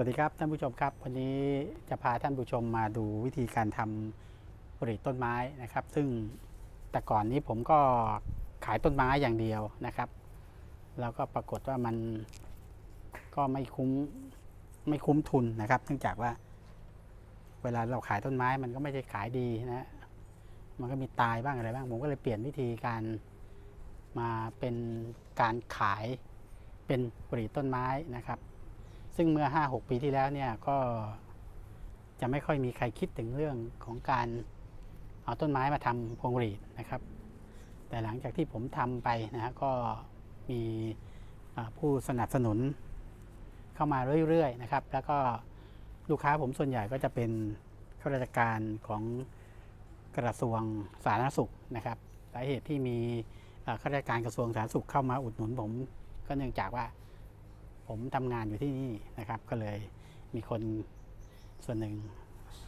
วัสดีครับท่านผู้ชมครับ วันนี้จะพาท่านผู้ชมมาดูวิธีการทำผลิตต้นไม้นะครับ ซึ่งแต่ก่อนนี้ผมก็ขายต้นไม้อย่างเดียวนะครับ แล้วก็ปรากฏว่ามันก็ไม่คุ้มไม่คุ้มทุนนะครับ เนื่องจากว่า เวลาเราขายต้นไม้มันก็ไม่ได้ขายดีนะมันก็มีตายบ้างอะไรบ้าง ผมก็เลยเปลี่ยนวิธีการมาเป็นการขายเป็นผลิตต้นไม้นะครับ ซึ่งเมื่อ 5-6 ปีที่แล้วเนี่ยก็จะไม่ค่อยมีใครคิดถึงเรื่องของการเอาต้นไม้มาทำพวงหรีดนะครับ แต่หลังจากที่ผมทำไปนะฮะก็มีผู้สนับสนุนเข้ามาเรื่อยๆนะครับ แล้วก็ลูกค้าผมส่วนใหญ่ก็จะเป็นข้าราชการของกระทรวงสาธารณสุขนะครับ สาเหตุที่มีข้าราชการกระทรวงสาธารณสุขเข้ามาอุดหนุนผม ก็เนื่องจากว่า ผมทำงานอยู่ที่นี่นะครับ ก็เลยมีคนส่วนหนึ่ง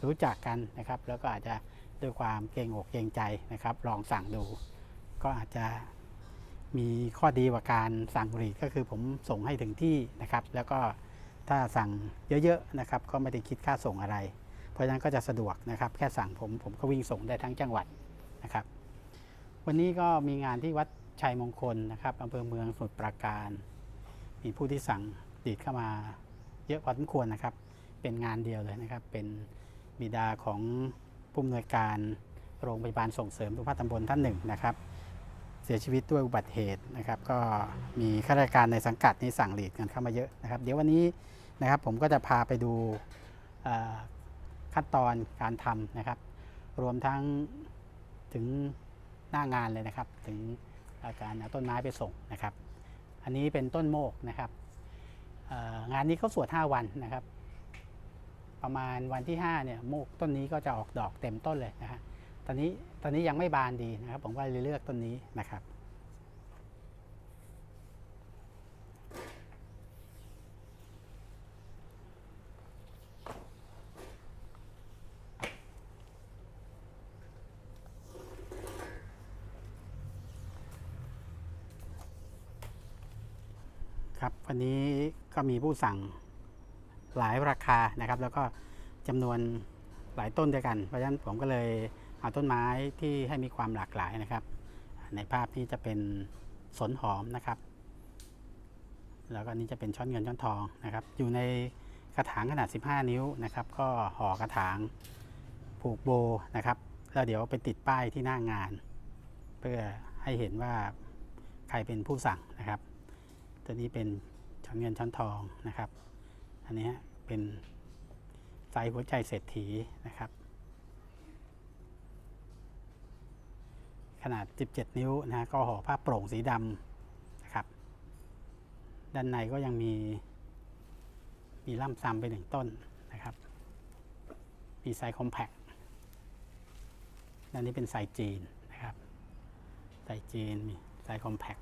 รู้จักกันนะครับ แล้วก็อาจจะด้วยความเกรงอกเกรงใจนะครับ ลองสั่งดู ก็อาจจะมีข้อดีกว่าการสั่งผลิตก็คือผมส่งให้ถึงที่นะครับ แล้วก็ถ้าสั่งเยอะๆนะครับ ก็ไม่ได้คิดค่าส่งอะไร เพราะฉะนั้นก็จะสะดวกนะครับ แค่สั่งผมผมก็วิ่งส่งได้ทั้งจังหวัดนะครับ วันนี้ก็มีงานที่วัดชัยมงคลนะครับอำเภอเมืองสมุทรปราการ มีผู้ที่สั่งดีดเข้ามาเยอะพอสมควรนะครับ เป็นงานเดียวเลยนะครับ เป็นบิดาของผู้อำนวยการโรงพยาบาลส่งเสริมสุขภาพตำบลท่านหนึ่งนะครับ เสียชีวิตด้วยอุบัติเหตุนะครับ ก็มีข้าราชการในสังกัดนี้สั่งหลีดกันเข้ามาเยอะนะครับ เดี๋ยววันนี้นะครับผมก็จะพาไปดูขั้นตอนการทำนะครับ รวมทั้งถึงหน้างานเลยนะครับ ถึงการเอาต้นไม้ไปส่งนะครับ อันนี้เป็นต้นโมกนะครับงานนี้เขาสวด 5 วันนะครับ ประมาณวันที่5เนี่ยโมกต้นนี้ก็จะออกดอกเต็มต้นเลยนะฮะตอนนี้ตอนนี้ยังไม่บานดีนะครับ ผมก็เลยเลือกต้นนี้นะครับ ครับวันนี้ก็มีผู้สั่งหลายราคานะครับ แล้วก็จำนวนหลายต้นด้วยกัน เพราะฉะนั้นผมก็เลยเอาต้นไม้ที่ให้มีความหลากหลายนะครับ ในภาพนี้จะเป็นสนหอมนะครับ แล้วก็นนี้จะเป็นช้อนเงินช้อนทองนะครับ อยู่ในกระถางขนาด 15 นิ้วนะครับ ก็ห่อกระถางผูกโบนะครับ แล้วเดี๋ยวไปติดป้ายที่หน้างาน เพื่อให้เห็นว่าใครเป็นผู้สั่งนะครับ ตัวนี้เป็นช้อนเงินช้อนทองนะครับ อันนี้เป็นไซส์หัวใจเศรษฐีนะครับ ขนาด 17 นิ้วนะฮะก็ห่อผ้าโปร่งสีดำนะครับ ด้านในก็ยังมี มีล่ำซ้ำไปหนึ่งต้นนะครับ มีไซส์คอมแพคด้านนี้เป็นไซส์จีนนะครับ ไซส์จีนมีไซส์คอมแพค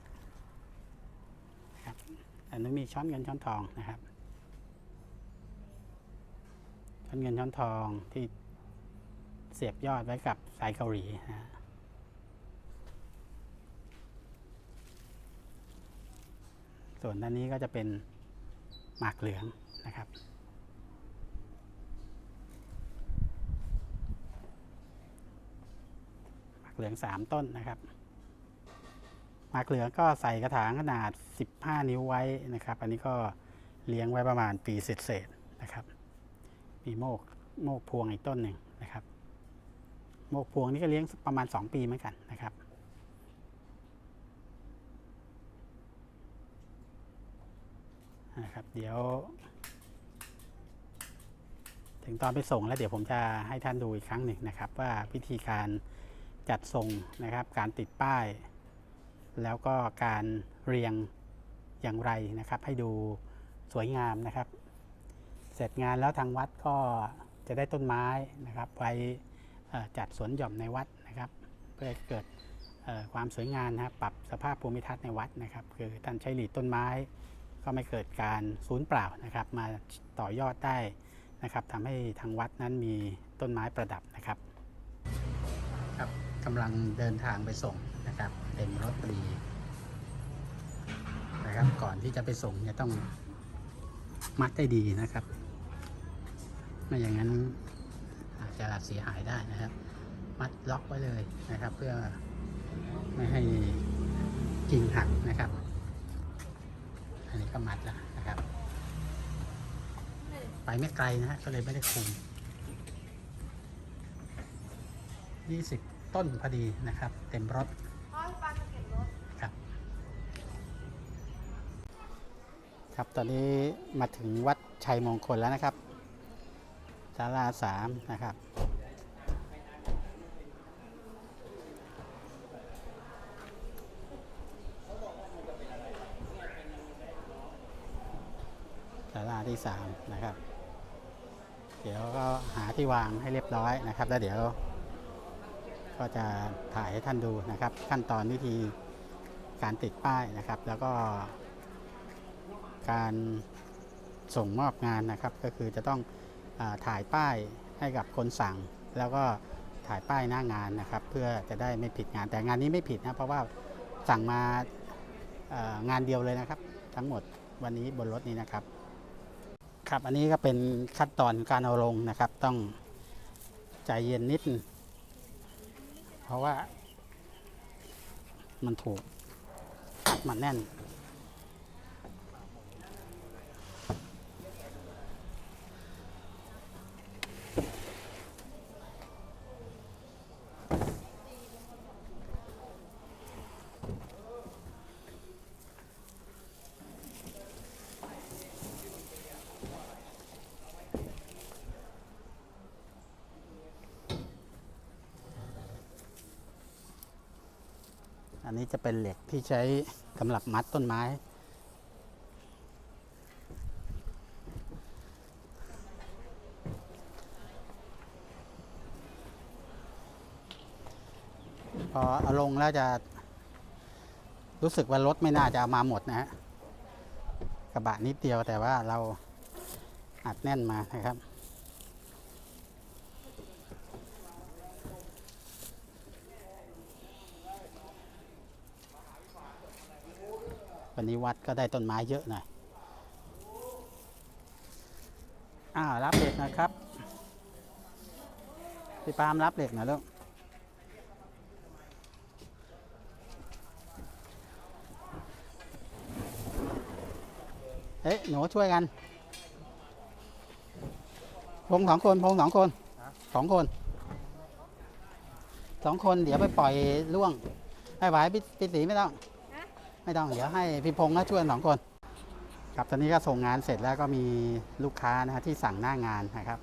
ครับ อันนี้มีช้อนเงินช้อนทองนะครับ ช้อนเงินช้อนทองที่เสียบยอดไว้กับสายเกาหลีนะฮะส่วนด้านนี้ก็จะเป็นหมากเหลืองนะครับ หมากเหลืองสามต้นนะครับ หมากเหลืองก็ใส่กระถางขนาด 15 นิ้วไว้นะครับ อันนี้ก็เลี้ยงไว้ประมาณปีเศษๆนะครับ มีโมกโมกพวงอีกต้นหนึ่งนะครับ โมกพวงนี่ก็เลี้ยงประมาณ 2 ปีเหมือนกันนะครับนะครับ เดี๋ยว ถึงตอนไปส่งแล้วเดี๋ยวผมจะให้ท่านดูอีกครั้งหนึ่งนะครับ ว่าวิธีการจัดส่งนะครับ การติดป้าย แล้วก็การเรียงอย่างไรนะครับ ให้ดูสวยงามนะครับ เสร็จงานแล้วทางวัดก็จะได้ต้นไม้นะครับไว้เอ่อจัดสวนหย่อมในวัดนะครับ เพื่อเกิดความสวยงามนะครับปรับสภาพภูมิทัศน์ในวัดนะครับ คือท่านใช้หลีดต้นไม้ ก็ไม่เกิดการสูญเปล่านะครับ มาต่อยอดได้นะครับทำให้ทางวัดนั้นมีต้นไม้ประดับนะครับ ครับกำลังเดินทางไปส่งนะครับ เต็มรถพอดีนะครับ ก่อนที่จะไปส่งเนี่ยต้องมัดได้ดีนะครับ ไม่อย่างนั้นอาจจะเสียหายได้นะครับ มัดล็อกไว้เลยนะครับ เพื่อไม่ให้กิ่งหักนะครับ อันนี้ก็มัดแล้วนะครับ ไปไม่ไกลนะฮะก็เลยไม่ได้คุม20 ต้นพอดีนะครับ เต็มรถ ครับตอนนี้มาถึงวัดชัยมงคลแล้วนะครับศาลาสามนะครับ ศาลาที่สามนะครับ เดี๋ยวก็หาที่วางให้เรียบร้อยนะครับ แล้วเดี๋ยว ก็จะถ่ายให้ท่านดูนะครับ ขั้นตอนวิธีการติดป้ายนะครับ แล้วก็ การส่งมอบงานนะครับ ก็คือจะต้องอถ่ายป้ายให้กับคนสั่ง แล้วก็ถ่ายป้ายหน้างานนะครับ เพื่อจะได้ไม่ผิดงานแต่งานนี้ไม่ผิดนะเพราะว่าสั่งมางานเดียวเลยนะครับ ทั้งหมดวันนี้บนรถนี้นะครับ ครับอันนี้ก็เป็นขั้นตอนการเอาลงนะครับ ต้องใจเย็นนิด เพราะว่ามันถูกมันแน่น อันนี้จะเป็นเหล็กที่ใช้สำหรับมัดต้นไม้ พอเอาลงแล้วจะ รู้สึกว่ารถไม่น่าจะามาหมดนะฮะกระบะนิดเดียวแต่ว่าเราอัดแน่นมานะครับ วันนี้วัดก็ได้ต้นไม้เยอะหน่อยอ้าวรับเหล็กนะครับพี่ปาล์มรับเหล็กน่อยลูกเอ๊ะหนูช่วยกัน พงสองคน พงสองคนสองคนสองคนเดี๋ยวไปปล่อยล่วงให้ไหวพี่สีไม่ต้อง ไม่ต้องเดี๋ยวให้พี่พงษ์ก็ช่วยสองคนครับตอนนี้ก็ส่งงานเสร็จแล้วก็มีลูกค้านะฮะที่สั่งหน้างานนะครับ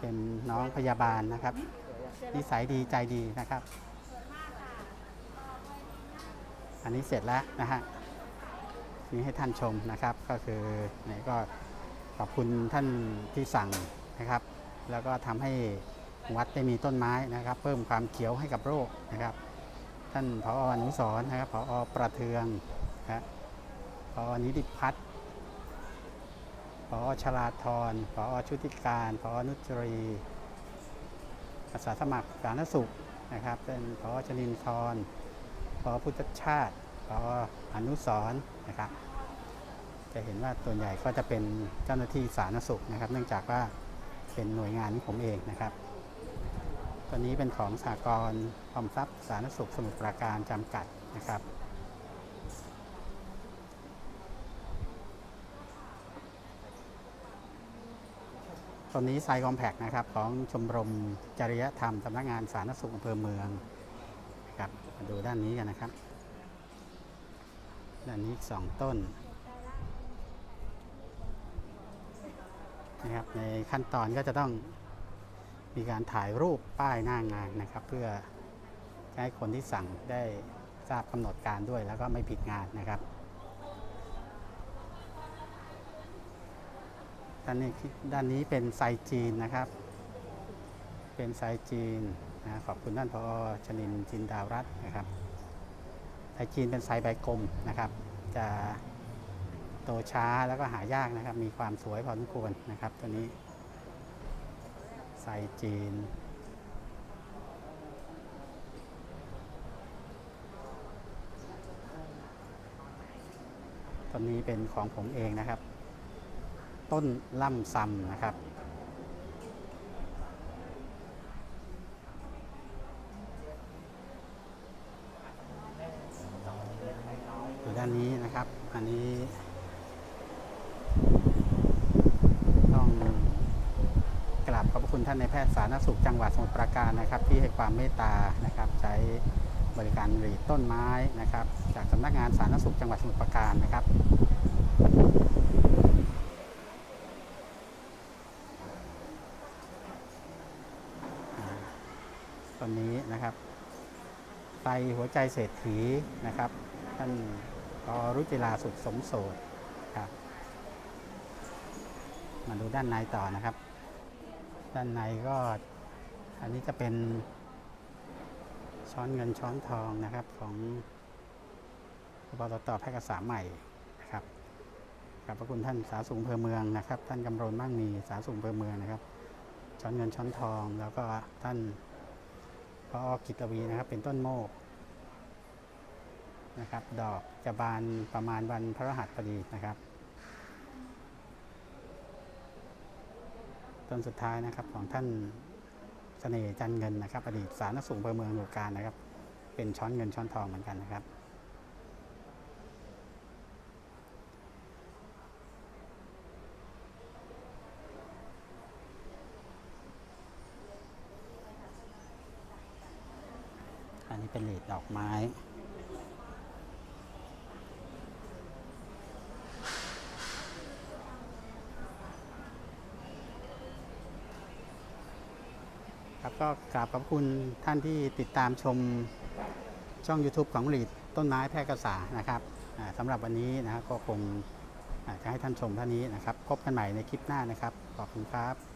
เป็นน้องพยาบาลนะครับนิสัยดีใจดีนะครับ อันนี้เสร็จแล้วนะฮะนี่ให้ท่านชมนะครับ ก็คือไหนก็ขอบคุณท่านที่สั่งนะครับ แล้วก็ทำให้วัดได้มีต้นไม้นะครับ เพิ่มความเขียวให้กับโรคนะครับ ท่านผออนุสรนะครับผอประเทืองนะผอนิติพัฒน์ผอชลาธรผอชุติการผอนุจรีอาสาสมัครสาธารณสุขนะครับเป็นผอชนินทรผอพุทธชาติผออนุสรนะครับ จะเห็นว่าตัวใหญ่ก็จะเป็นเจ้าหน้าที่สาธารณสุขนะครับ เนื่องจากว่าเป็นหน่วยงานของผมเองนะครับ ตัวนี้เป็นของสากลออมทรัพย์สาธารณสุขสมุทรปราการจำกัดนะครับ ตัวนี้ไซคอมแพกนะครับของชมรมจริยธรรมสำนักงานสาธารณสุขอำเภอเมืองนะครับมาดูด้านนี้กันนะครับ ด้านนี้สองต้นนะครับในขั้นตอนก็จะต้อง มีการถ่ายรูปป้ายหน้างานนะครับ เพื่อให้คนที่สั่งได้ทราบกำหนดการด้วยแล้วก็ไม่ผิดงานนะครับด้านนี้ด้านนี้เป็นไซจีนนะครับ เป็นไซจีนนะขอบคุณท่านพอชนินจินดาวรัตน์นะครับไซจีนเป็นไซใบกลมนะครับ จะโตช้าแล้วก็หายากนะครับ มีความสวยพอสมควรนะครับตัวนี้ ไซจีน ต้นนี้เป็นของผมเองนะครับ ต้นล่ำซำนะครับอยู่ด้านนี้นะครับ อันนี้ ขอบพระคุณท่านในแพทย์สาธารณสุขจังหวัดสมุทรปราการนะครับ ที่ให้ความเมตตานะครับ ใช้บริการหรีดต้นไม้นะครับ จากสำนักงานสาธารณสุขจังหวัดสมุทรปราการนะครับตอนนี้นะครับไตหัวใจเศรษฐีนะครับ ท่านกรุจิลาสุดสมโสดครับ มาดูด้านในต่อนะครับ ด้านในก็อันนี้จะเป็นช้อนเงินช้อนทองนะครับของปตทแพร่กษาใหม่นะครับขอบพระคุณท่านสาธารณสุขอำเภอเมืองนะครับ ท่านกำรนมั่งมีสาธารณสุขอำเภอเมืองนะครับ ช้อนเงินช้อนทองแล้วก็ท่านพอกิตวีนะครับ เป็นต้นโมกนะครับ ดอกจะบานประมาณวันพระรหัสพอดีนะครับ นสุดท้ายนะครับของท่านเสน่ห์จันเงินนะครับ อดีตสารสุขอำเภอเมืองอยู่การนะครับ เป็นช้อนเงินช้อนทองเหมือนกันนะครับ อันนี้เป็นเหลีดดอกไม้ ก็กราบขอบคุณท่านที่ติดตามชมช่อง YouTube ของหลีดต้นไม้แพร่กษานะครับสำหรับวันนี้นะครับก็คงจะให้ท่านชมเท่านี้นะครับ พบกันใหม่ในคลิปหน้านะครับ ขอบคุณครับ